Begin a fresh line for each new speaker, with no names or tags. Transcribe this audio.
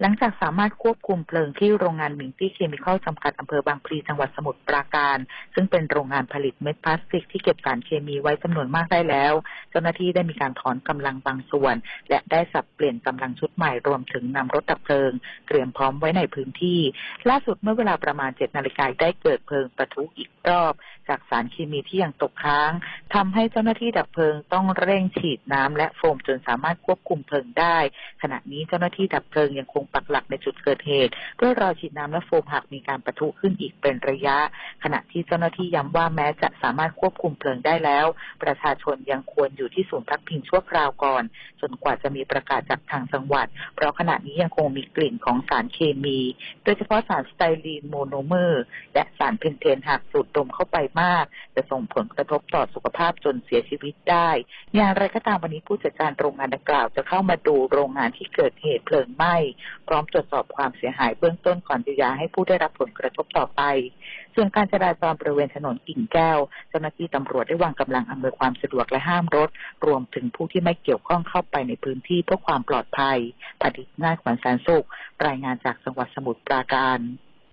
หลังจากสามารถควบคุมเพลิงที่โรงงานมิงตี้เคมีคอลจำกัดอำเภอบางพลีจังหวัดสมุทรปราการ ซึ่งเป็นโรงงานผลิตเม็ดพลาสติกที่เก็บสารเคมีไว้จำนวนมากได้แล้ว เจ้าหน้าที่ได้มีการถอนกำลังบางส่วน และได้สับเปลี่ยนกำลังชุดใหม่รวมถึงนำรถดับเพลิง เตรียมพร้อมไว้ในพื้นที่ ล่าสุดเมื่อเวลาประมาณ7นาฬิกาได้เกิดเพลิงประทุอีกรอบ จากสารเคมีที่ยังตกค้างทำให้เจ้าหน้าที่ดับเพลิงต้องเร่งฉีดน้ำและโฟมจนสามารถควบคุมเพลิงได้ ขณะนี้เจ้าหน้าที่ดับเพลิงยังคงปักหลักในจุดเกิดเหตุเพื่อรอฉีดน้ำและโฟมหากมีการประทุขึ้นอีกเป็นระยะ ขณะที่เจ้าหน้าที่ย้ำว่าแม้จะสามารถควบคุมเพลิงได้แล้ว ประชาชนยังควรอยู่ที่ศูนย์พักพิงชั่วคราวก่อน จนกว่าจะมีประกาศจากทางจังหวัด เพราะขณะนี้ยังคงมีกลิ่นของสารเคมี โดยเฉพาะสารสไตรีนโมโนเมอร์ และสารเพนเทนหากสูดดมเข้าไปมาก จะส่งผลกระทบต่อสุขภาพจนเสียชีวิตได้ อย่างไรก็ตามวันนี้ผู้จัดการโรงงานดังกล่าวจะเข้ามาดูโรงงานที่เกิดเหตุเพลิงไหม้ พร้อมตรวจสอบความเสียหายเบื้องต้นก่อนจะยาให้ผู้ได้รับผลกระทบต่อไป ส่วนการจราจรบริเวณถนนกิ่งแก้ว เจ้าหน้าที่ตำรวจได้วางกำลังอำนวยความสะดวกและห้ามรถ รวมถึงผู้ที่ไม่เกี่ยวข้องเข้าไปในพื้นที่เพื่อความปลอดภัยผดิตง่ายขวัญแสนสุขรายงานจากจังหวัดสมุทรปราการ